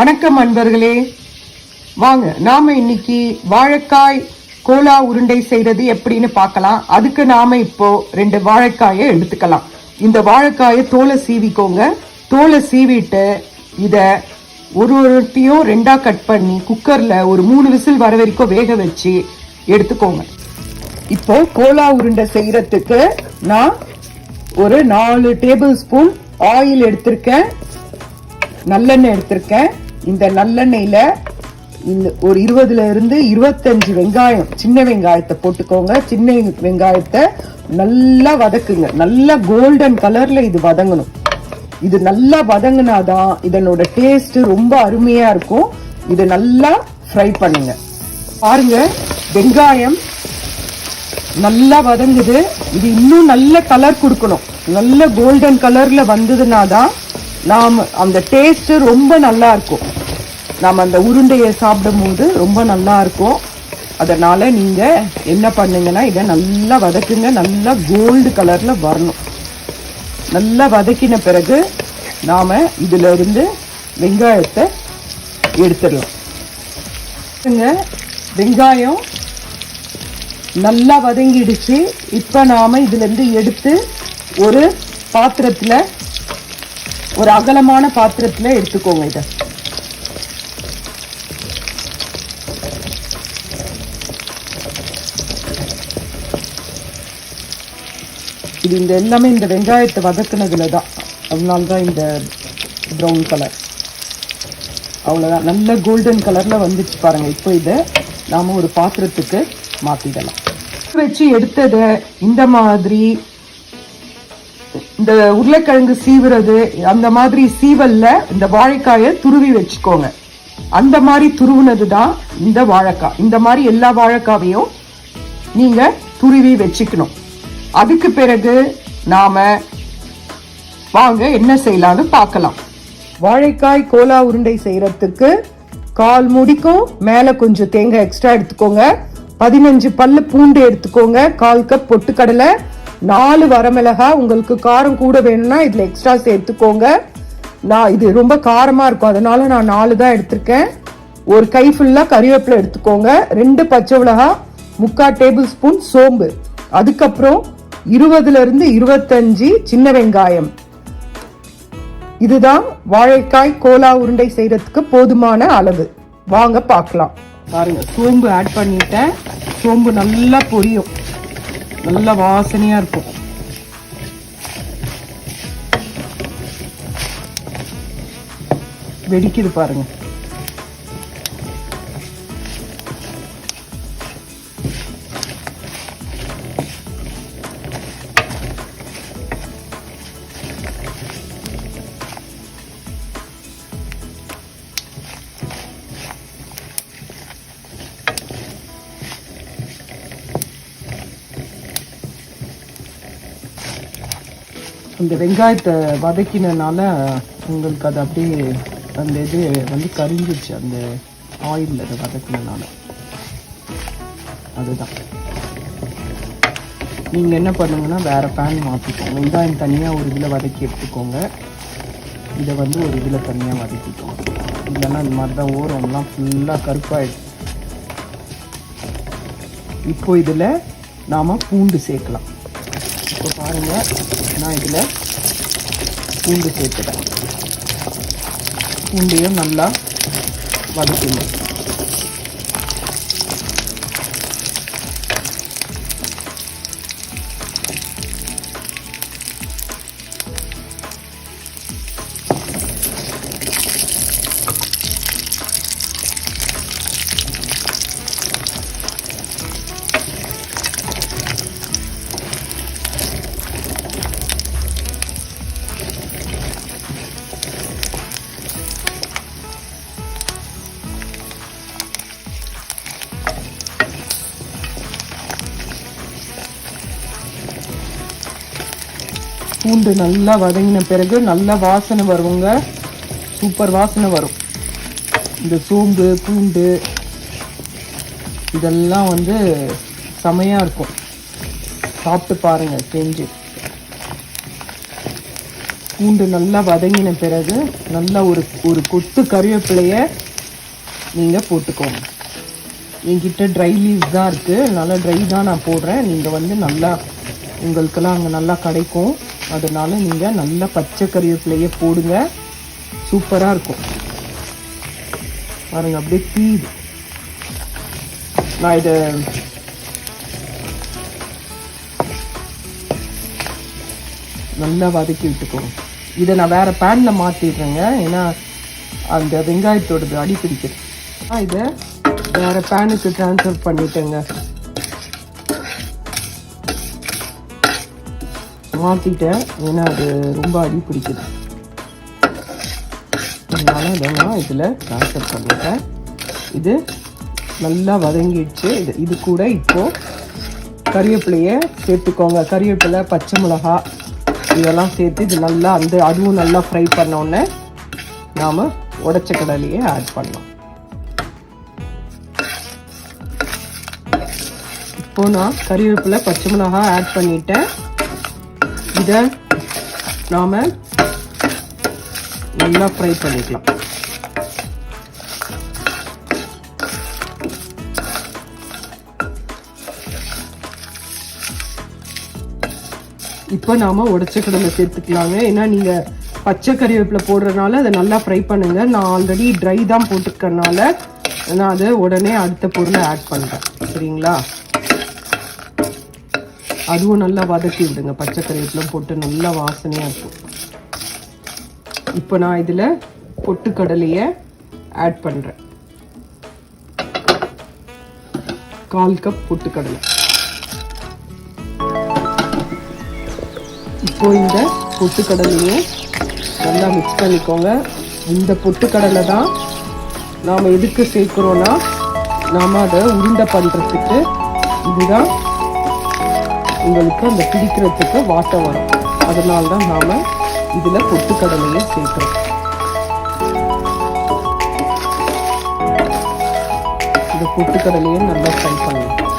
வணக்கம் அன்பர்களே. வாங்க நாம இன்னைக்கு வாழைக்காய் கோலா உருண்டை செய்யறது எப்படின்னு பார்க்கலாம். அதுக்கு நாம இப்போ ரெண்டு வாழைக்காயை எடுத்துக்கலாம். இந்த வாழைக்காயை தோலை சீவிக்கோங்க. தோலை சீவிட்டு இதை ஒரு ஒருத்தையும் ரெண்டா கட் பண்ணி குக்கர்ல ஒரு மூணு விசில் வர வரைக்கும் வேக வச்சு எடுத்துக்கோங்க. இப்போ கோலா உருண்டை செய்யறதுக்கு நான் ஒரு நாலு டேபிள் ஸ்பூன் ஆயில் எடுத்திருக்கேன். நல்லெண்ணெய் எடுத்திருக்கேன். இந்த நல்லெண்ணெயில இந்த ஒரு இருபதுல இருந்து இருபத்தஞ்சு வெங்காயம் சின்ன வெங்காயத்தை போட்டுக்கோங்க. சின்ன வெங்காயத்தை நல்லா வதக்குங்க. நல்லா கோல்டன் கலர்ல இது வதங்கணும். இது நல்லா வதங்கினாதான் இதனோட டேஸ்ட் ரொம்ப அருமையா இருக்கும். இதை நல்லா ஃப்ரை பண்ணுங்க. பாருங்க வெங்காயம் நல்லா வதங்குது. இது இன்னும் நல்ல கலர் கொடுக்கணும். நல்ல கோல்டன் கலர்ல வந்ததுனா தான் நாம் அந்த டேஸ்ட் ரொம்ப நல்லா இருக்கும். நாம் அந்த உருண்டையை சாப்பிடும்போது ரொம்ப நல்லா இருக்கும். அதனால் நீங்கள் என்ன பண்ணுங்கன்னா இதை நல்லா வதக்குங்க. நல்லா கோல்டு கலரில் வரணும். நல்லா வதக்கின பிறகு நாம் இதுல இருந்து வெங்காயத்தை எடுத்துடலாம். வெங்காயம் நல்லா வதங்கிடுச்சு. இப்போ நாம் இதுலேருந்து எடுத்து ஒரு பாத்திரத்தில் ஒரு அகலமான பாத்திரத்தில் எடுத்துக்கோங்க இதை. இது இந்த எல்லாமே இந்த வெங்காயத்தை வதக்குனதுல தான். அதனால தான் இந்த ப்ரௌன் கலர் அவ்வளோதான் நல்ல கோல்டன் கலரில் வந்துச்சு பாருங்கள் இப்போ இதை நாம் ஒரு பாத்திரத்துக்கு மாற்றிடலாம் வச்சு எடுத்ததை இந்த மாதிரி இந்த உருளைக்கிழங்கு சீவுறது அந்த மாதிரி சீவல்ல இந்த வாழைக்காயை துருவி வச்சுக்கோங்க. அந்த மாதிரி துருவுனது தான் இந்த வாழைக்காய். இந்த மாதிரி எல்லா வாழைக்காவையும் நீங்கள் துருவி வச்சுக்கணும். அதுக்கு பிறகு நாம வாங்க என்ன செய்யலாம்னு பார்க்கலாம். வாழைக்காய் கோலா உருண்டை செய்யறதுக்கு கால் முடிக்கும் மேலே கொஞ்சம் தேங்காய் எக்ஸ்ட்ரா எடுத்துக்கோங்க. பதினஞ்சு பல்லு பூண்டு எடுத்துக்கோங்க கால் கப் பொட்டுக்கடலை நாலு வரமிளகா உங்களுக்கு காரம் கூட வேணும்னா இதில் எக்ஸ்ட்ரா சேர்த்துக்கோங்க. நான் இது ரொம்ப காரமாக இருக்கும் அதனால நான் நாலு தான் எடுத்திருக்கேன். ஒரு கை ஃபுல்லாக கறிவேப்பிலை எடுத்துக்கோங்க. ரெண்டு பச்சை மிளகா முக்கால் டேபிள் ஸ்பூன் சோம்பு. அதுக்கப்புறம் இருபதுல இருந்து இருபத்தஞ்சு சின்ன வெங்காயம். இதுதான் வாழைக்காய் கோலா உருண்டை செய்யறதுக்கு போதுமான அளவு. வாங்க பார்க்கலாம். பாருங்க சோம்பு ஆட் பண்ணிட்டேன். சோம்பு நல்லா பொரியும். நல்லா வாசனையா இருக்கும். வெடிக்குது பாருங்க. இந்த வெங்காயத்தை வதக்கினனால உங்களுக்கு அது அப்படியே அந்த இது வந்து கரிஞ்சிருச்சு அந்த ஆயிலில் அதை வதக்கினனால. அதுதான். நீங்கள் என்ன பண்ணுங்கன்னா வேறு பேன் மாற்றிக்கோங்க வெங்காயம் தனியாக ஒரு இதில் வதக்கி எடுத்துக்கோங்க. இதை வந்து ஒரு இதில் தனியாக வதக்கிக்கோங்க. இல்லைன்னா இந்த மாதிரி தான் ஓரம்லாம் ஃபுல்லாக கருப்பாயிடுச்சு இப்போ இதில் நாம் பூண்டு சேர்க்கலாம். இப்போ பாருங்கள் நான் இதில் பூண்டு சேர்த்துட்டேன் பூண்டையும் நல்லா வதக்கணும். பூண்டு நல்லா வதங்கின பிறகு நல்லா வாசனை வருவோங்க சூப்பர் வாசனை வரும். இந்த சோம்பு பூண்டு இதெல்லாம் வந்து செமையாக இருக்கும். சாப்பிட்டு பாருங்கள் செஞ்சு. பூண்டு நல்லா வதங்கின பிறகு நல்லா ஒரு ஒரு கொத்து கருவேப்பிலையை நீங்கள் போட்டுக்கோங்க. என்கிட்ட ட்ரை லீவ்ஸ் தான் இருக்குது அதனால் ட்ரை தான் நான் போடுறேன். நீங்கள் வந்து நல்லா உங்களுக்கெல்லாம் அங்கே நல்லா கிடைக்கும். அதனால் நீங்கள் நல்லா பச்சை கறிவேப்பிலையே போடுங்க. சூப்பராக இருக்கும். பாருங்க அப்படியே தீயுது நான் இதை நல்லா வதக்கி விட்டுக்கோங்க. இதை நான் வேறு பேனில் மாற்றிடுறேங்க ஏன்னா அந்த வெங்காயத்தோடது அடி பிடிக்குது நான் இதை வேறு பேனுக்கு ட்ரான்ஸ்ஃபர் பண்ணிட்டேங்க. மாற்றிட்டேன் ஏன்னா அது ரொம்ப அடி பிடிக்குது. அதனால இதை நான் இதில் ட்ரான்ஸ்ஃபர் பண்ணிட்டேன். இது நல்லா வதங்கிடுச்சு. இது இது கூட இப்போது கறிவேப்பிலையை சேர்த்துக்கோங்க. கறிவேப்பிலை பச்சை மிளகா இதெல்லாம் சேர்த்து இது நல்லா அந்த அதுவும் நல்லா ஃப்ரை பண்ணோடனே நாம் உடச்ச கடலையே ஆட் பண்ணலாம். இப்போ நான் கறிவேப்பிலை பச்சை மிளகா ஆட் பண்ணிட்டேன். இதை நாம் நல்லா ஃப்ரை பண்ணிக்கலாம். இப்போ நாம் உடச்ச கடலை சேர்த்துக்கலாங்க. ஏன்னா நீங்கள் பச்சை கறிவேப்பிலை போடுறதுனால அதை நல்லா ஃப்ரை பண்ணுங்கள் நான் ஆல்ரெடி ட்ரை தான் போட்டிருக்கறனால நான் அதை உடனே அடுத்த பொருளை ஆட் பண்ணுறேன் சரிங்களா? அதுவும் நல்லா வதக்கி விடுங்க. பச்சை கறிவேப்பிலை போட்டு நல்லா வாசனையாக இருக்கும். இப்போ நான் இதில் பொட்டுக்கடலையை ஆட் பண்ணுறேன் கால் கப் பொட்டுக்கடலை. இப்போ இந்த பொட்டுக்கடலையை நல்லா மிக்ஸ் பண்ணிக்கோங்க. இந்த பொட்டுக்கடலை தான் நாம் எதுக்கு சேர்க்குறோன்னா நாம் அதை உருண்டை பண்ணுறதுக்கு இதுதான் உங்களுக்கு அந்த பிடிக்கிறதுக்கு வாட்டை வரும். அதனால தான் நாம் இதில் பொட்டுக்கடலையை சேர்க்குறோம். இந்த பொட்டுக்கடலையை நல்லா ஃப்ரை பண்ணணும்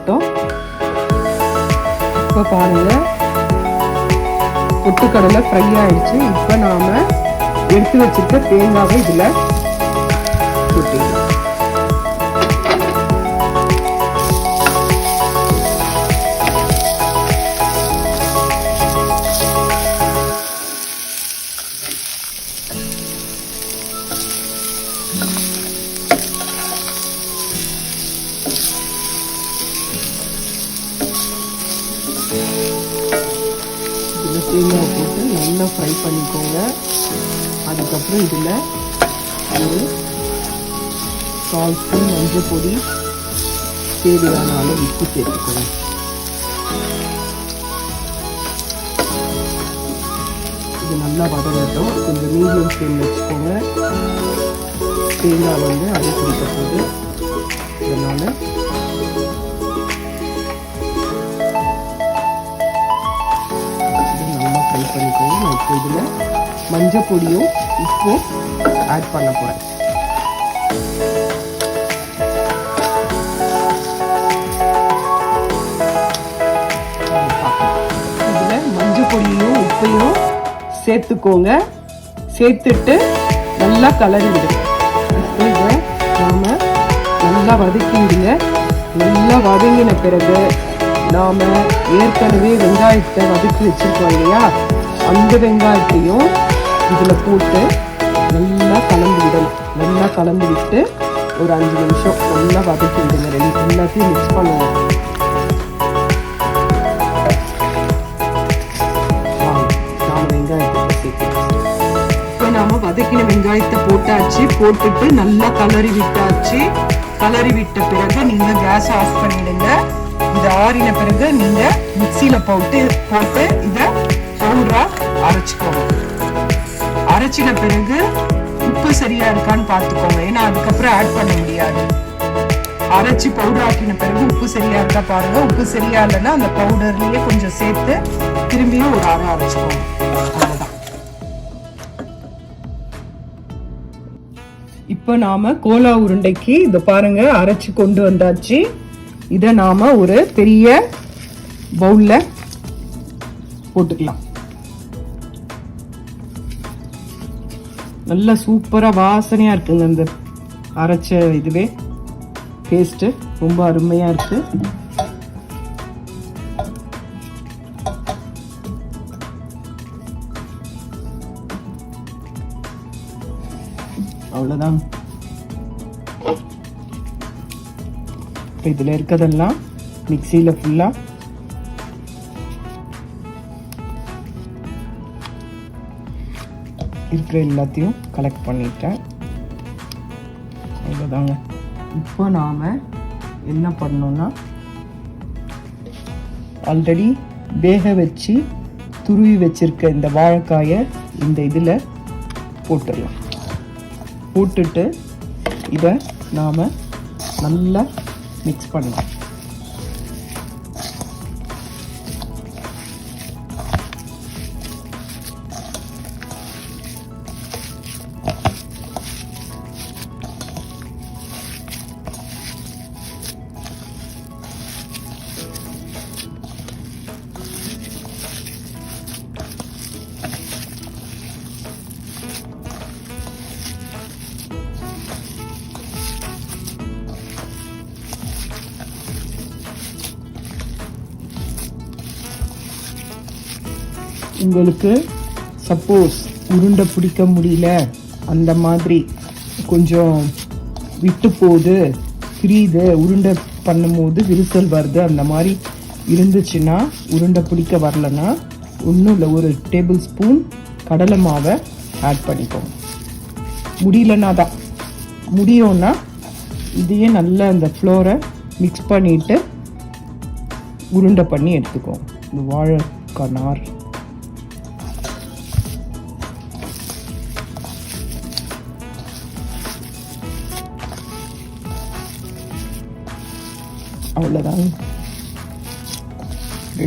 ஃப்ரை இப்போ பாருங்கள் பொட்டுக்கடலை ஃப்ரை ஆயிடுச்சு. இப்போ நாம் எடுத்து வச்சிருக்க தேங்காவை இதில் கொட்டிடலாம் இதில் ஒரு கால் ஸ்பூன் மஞ்சள் பொடி தேவையான அளவு உப்பு சேர்த்துக்கணும். இது நல்லா வதங்கட்டும். கொஞ்சம் மீடியம் ஃப்ளேம் வச்சுக்கோங்க. தேங்காய் வந்து அதை குடிக்க போகுது இதனால் நல்லா ஃப்ரை பண்ணிக்கோங்க. நான் இப்போ இதில் மஞ்சள் பொடியும் உப்பு ஆட் பண்ண போகிறேன் மஞ்சள் பொடியும் உப்பையும் சேர்த்துக்கோங்க. சேர்த்துட்டு நல்லா கலரி விடுங்க. நல்லா வதக்கிடுங்க நல்லா வதங்கின பிறகு நாம் ஏற்கனவே வெங்காயத்தை வதக்கி வச்சிருக்கோம் இல்லையா? அந்த வெங்காயத்தையும் இதில் போட்டு நல்லா கலந்து விடணும். நல்லா கலந்து விட்டு ஒரு அஞ்சு நிமிஷம் நல்லா வதக்கி விடுங்க. ரெண்டு எல்லாத்தையும் மிக்ஸ் பண்ணுவோம் நாம வெங்காயத்தை இப்போ வதக்கின வெங்காயத்தை போட்டாச்சு. போட்டுட்டு நல்லா கலரி விட்டாச்சு. கலரி விட்ட பிறகு நீங்க கேஸ் ஆஃப் பண்ணிடுங்க. இது ஆறின பிறகு நீங்க மிக்சியில போட்டு போட்டு இதை பவுடரா அரைச்சிக்கோங்க. அரைச்சின பிறகு உப்பு சரியா இருக்கான்னு பார்த்துக்கோங்க. ஏன்னா அதுக்கப்புறம் ஆட் பண்ண முடியாது. அரைச்சி பவுடர் ஆக்கின பிறகு உப்பு சரியா இருக்கா பாருங்க. உப்பு சரியா இல்லைன்னா அந்த பவுடர்லயே கொஞ்சம் சேர்த்து திரும்பியும் ஒரு அரை அரைச்சிக்கோங்க. இப்போ நாம கோலா உருண்டைக்கு இத பாருங்க அரைச்சு கொண்டு வந்தாச்சு. இதை நாம ஒரு பெரிய பவுல்ல போட்டுக்கலாம். நல்ல சூப்பராக வாசனையாக இருக்குங்க இந்த அரைச்ச இதுவே. பேஸ்ட்டு ரொம்ப அருமையாக இருக்கு. அவ்வளோதான் இப்போ இதில் இருக்கிறதெல்லாம் மிக்சியில் ஃபுல்லாக இருக்கிற எல்லாத்தையும் கலெக்ட் பண்ணிட்டேன். அவ்வளோதாங்க இப்போ நாம் என்ன பண்ணோம்னா ஆல்ரெடி வேக வச்சு துருவி வச்சுருக்க இந்த வாழைக்காயை இந்த இதில் போட்டுடலாம். போட்டுட்டு இதை நாம் நல்லா மிக்ஸ் பண்ணலாம். உங்களுக்கு சப்போஸ் உருண்டை பிடிக்க முடியல அந்த மாதிரி கொஞ்சம் விட்டு போகுது பிரியுது உருண்டை பண்ணும்போது விரிசல் வருது அந்த மாதிரி இருந்துச்சுன்னா உருண்டை பிடிக்க வரலன்னா ஒன்றும் இல்லை ஒரு டேபிள் ஸ்பூன் கடலை மாவை ஆட் பண்ணிக்கோங்க. முடியலன்னா தான். முடியும்னா இதையே நல்லா அந்த ஃப்ளோரை மிக்ஸ் பண்ணிட்டு உருண்டை பண்ணி எடுத்துக்கோங்க. இந்த வாழைக்காய் நார்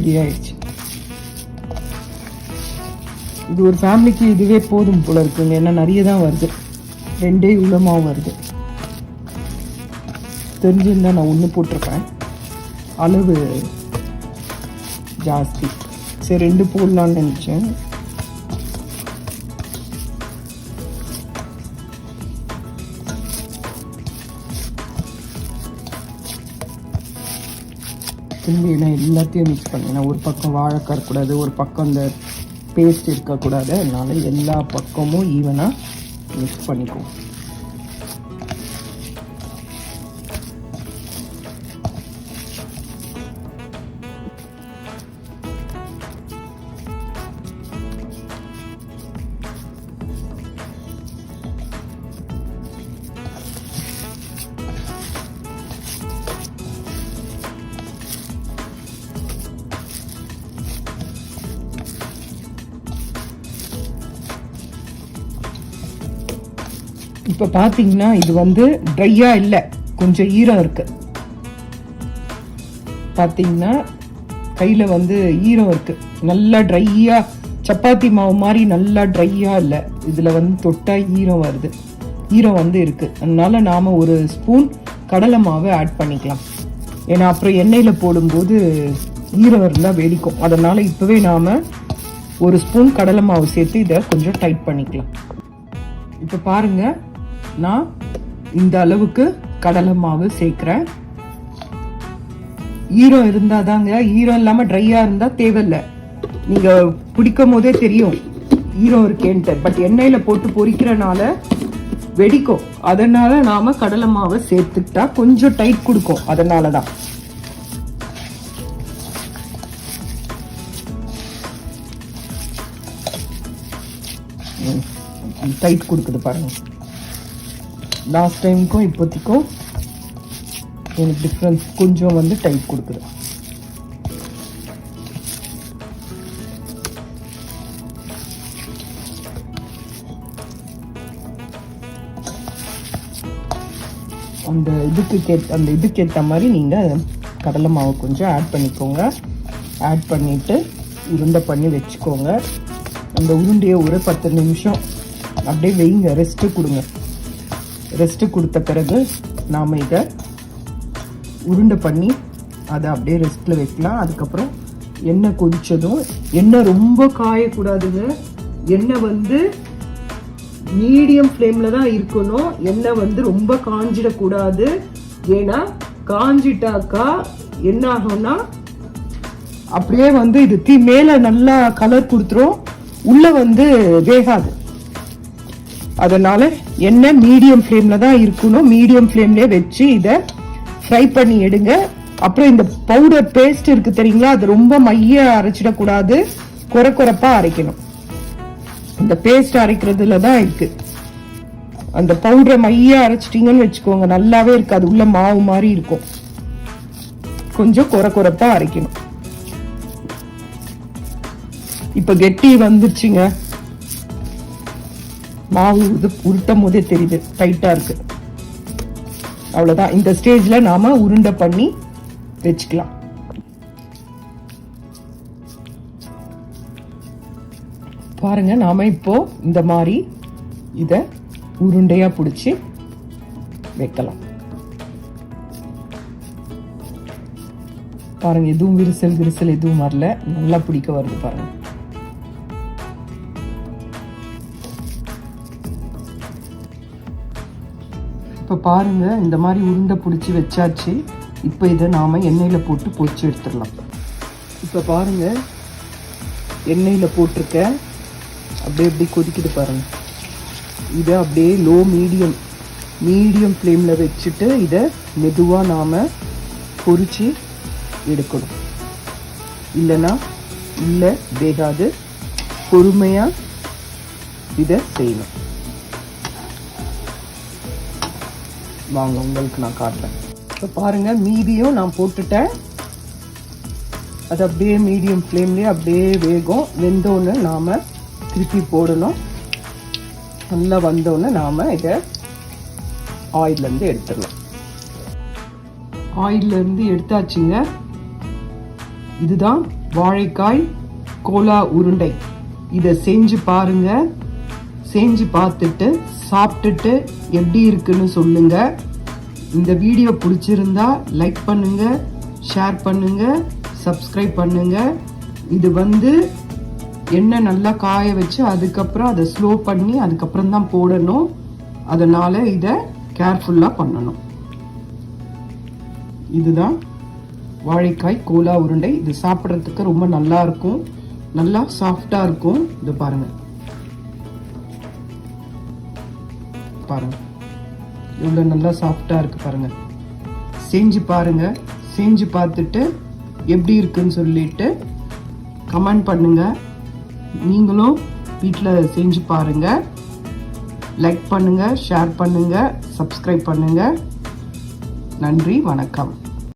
ரெடி ஆயிடுச்சு இது ஒரு ஃபேமிலிக்கு இதுவே போதும் போல இருக்குங்க. ஏன்னா நிறைய தான் வருது. ரெண்டே இவ்வளோமாவும் வருது. தெரிஞ்சிருந்தா நான் ஒன்று போட்டிருப்பேன். அளவு ஜாஸ்தி. சரி ரெண்டு போடலான்னு நினச்சேன். திரும்பி நான் எல்லாத்தையும் மிக்ஸ் பண்ணேன் ஒரு பக்கம் வாழைக்காய் இருக்கக்கூடாது ஒரு பக்கம் இந்த பேஸ்ட் இருக்கக்கூடாது. அதனால் எல்லா பக்கமும் ஈவனாக மிக்ஸ் பண்ணிக்குவோம் இப்போ பார்த்தீங்கன்னா இது வந்து ட்ரையாக இல்லை. கொஞ்சம் ஈரம் இருக்கு. பார்த்தீங்கன்னா கையில் வந்து ஈரம் இருக்கு. நல்லா ட்ரையாக சப்பாத்தி மாவு மாதிரி நல்லா ட்ரையாக இல்லை. இதில் வந்து தொட்டால் ஈரம் வருது. ஈரம் வந்து இருக்குது அதனால நாம் ஒரு ஸ்பூன் கடலை மாவை ஆட் பண்ணிக்கலாம். ஏன்னா அப்புறம் எண்ணெயில் போடும்போது ஈரம் இருந்தால் வெடிக்கும். அதனால் இப்போவே நாம் ஒரு ஸ்பூன் கடலை மாவு சேர்த்து இதை கொஞ்சம் டைட் பண்ணிக்கலாம். இப்போ பாருங்க. நான் இந்த அளவுக்கு கடலை மாவு சேர்க்குறேன். ஈரம் இருந்தாதாங்க ஈரம் இல்லாமல் ட்ரையாக இருந்தால் தேவையில்ல. நீங்கள் பிடிக்கும் போதே தெரியும் ஈரம் இருக்கேன்ட்டு. பட் எண்ணெயில் போட்டு பொரிக்கிறனால வெடிக்கும். அதனால் நாம் கடலை மாவை சேர்த்துக்கிட்டா கொஞ்சம் டைட் கொடுக்கும். அதனால தான் டைட் கொடுக்குது பாருங்க. லாஸ்ட் டைமுக்கும் இப்போதைக்கும் எனக்கு டிஃப்ரென்ஸ் கொஞ்சம் வந்து டைட் கொடுக்குறேன் அந்த இதுக்கு கேட் அந்த இதுக்கு ஏற்ற மாதிரி நீங்கள் கடலை மாவு கொஞ்சம் ஆட் பண்ணிக்கோங்க. ஆட் பண்ணிவிட்டு உருண்டை பண்ணி வச்சுக்கோங்க. அந்த உருண்டையை ஒரு பத்து நிமிஷம் அப்படியே வெயிங்க ரெஸ்ட்டு கொடுங்க. ரெஸ்ட்டு கொடுத்த பிறகு நாம் இதை உருண்டை பண்ணி அதை அப்படியே ரெஸ்ட்டில் வைக்கலாம். அதுக்கப்புறம் எண்ணெய் கொதித்ததும் எண்ணெய் ரொம்ப காயக்கூடாதுங்க. எண்ணெய் வந்து மீடியம் ஃப்ளேமில் தான் இருக்கணும். எண்ணெய் வந்து ரொம்ப காஞ்சிடக்கூடாது. ஏன்னா காஞ்சிட்டாக்கா என்ன ஆகும்னா அப்படியே வந்து இது தீ மேலே நல்லா கலர் கொடுத்துரும். உள்ளே வந்து வேகாது. அதனால எண்ணெய் மீடியம் ஃப்ளேம்ல தான் இருக்கணும் மீடியம் ஃப்ளேம்லேயே வச்சு இதை ஃப்ரை பண்ணி எடுங்க. அப்புறம் இந்த பவுடர் பேஸ்ட் இருக்கு தெரியுங்களா? அது ரொம்ப மைய அரைச்சிடக்கூடாது. குறை குறைப்பா அரைக்கணும். இந்த பேஸ்ட் அரைக்கிறதுல தான் இருக்கு. அந்த பவுடரை மைய அரைச்சிட்டிங்கன்னு வச்சுக்கோங்க. நல்லாவே இருக்காது. உள்ள மாவு மாதிரி இருக்கும். கொஞ்சம் குறை குறைப்பா அரைக்கணும். இப்ப கெட்டி வந்துருச்சுங்க. மாவு இது உருட்டும் போதே தெரியுது. டைட்டா இருக்கு. அவ்வளவுதான். இந்த ஸ்டேஜ்ல நாம உருண்டை பண்ணி வச்சுக்கலாம். பாருங்க நாம இப்போ இந்த மாதிரி இத உருண்டையா பிடிச்சி வைக்கலாம். பாருங்க எதுவும் விரிசல் விரிசல் எதுவும் வரல. நல்லா பிடிக்க வருது பாருங்க. இப்போ பாருங்கள் இந்த மாதிரி உருண்டை பிடிச்சி வச்சாச்சு. இப்போ இதை நாம் எண்ணெயில் போட்டு பொரிச்சு எடுத்துடலாம். இப்போ பாருங்கள் எண்ணெயில் போட்டிருக்கேன் அப்படியே அப்படியே கொதிக்குது பாருங்கள் இதை அப்படியே லோ மீடியம் மீடியம் ஃப்ளேமில் வச்சுட்டு இதை மெதுவாக நாம் பொரிச்சு எடுக்கணும். இல்லைன்னா இல்லை வேகாது. பொறுமையாக இதை செய்யணும். வாங்க உங்களுக்கு நான் காட்டுறேன். இப்போ பாருங்க மீதியும் நான் போட்டுட்டேன். அது அப்படியே மீடியம் ஃப்ளேம்லேயே அப்படியே வேகும். வெந்தோன்னு நாம் திருப்பி போடணும். நல்லா வந்தோடனே நாம் இதை ஆயிலேருந்து எடுத்துடலாம். ஆயிலேருந்து எடுத்தாச்சுங்க. இதுதான் வாழைக்காய் கோலா உருண்டை. இதை செஞ்சு பாருங்க. செஞ்சு பார்த்துட்டு சாப்பிட்டுட்டு எப்படி இருக்குன்னு சொல்லுங்க. இந்த வீடியோ பிடிச்சிருந்தா லைக் பண்ணுங்க ஷேர் பண்ணுங்க சப்ஸ்கிரைப் பண்ணுங்க. இது வந்து எண்ணெய் நல்லா காய வச்சு அதுக்கப்புறம் அதை ஸ்லோ பண்ணி அதுக்கப்புறம் தான் போடணும். அதனால் இதை கேர்ஃபுல்லாக பண்ணணும். இதுதான் வாழைக்காய் கோலா உருண்டை. இது சாப்பிட்றதுக்கு ரொம்ப நல்லா இருக்கும். நல்லா சாஃப்டாக இருக்கும். இது பாருங்கள் பாருங்க. இவ்வளோ நல்லா சாஃப்டாக இருக்கு பாருங்கள் செஞ்சு பாருங்கள் செஞ்சு பார்த்துட்டு எப்படி இருக்குன்னு சொல்லிட்டு கமெண்ட் பண்ணுங்கள் நீங்களும் வீட்டில் செஞ்சு பாருங்கள் லைக் பண்ணுங்கள் ஷேர் பண்ணுங்கள் சப்ஸ்கிரைப் பண்ணுங்கள் நன்றி வணக்கம்.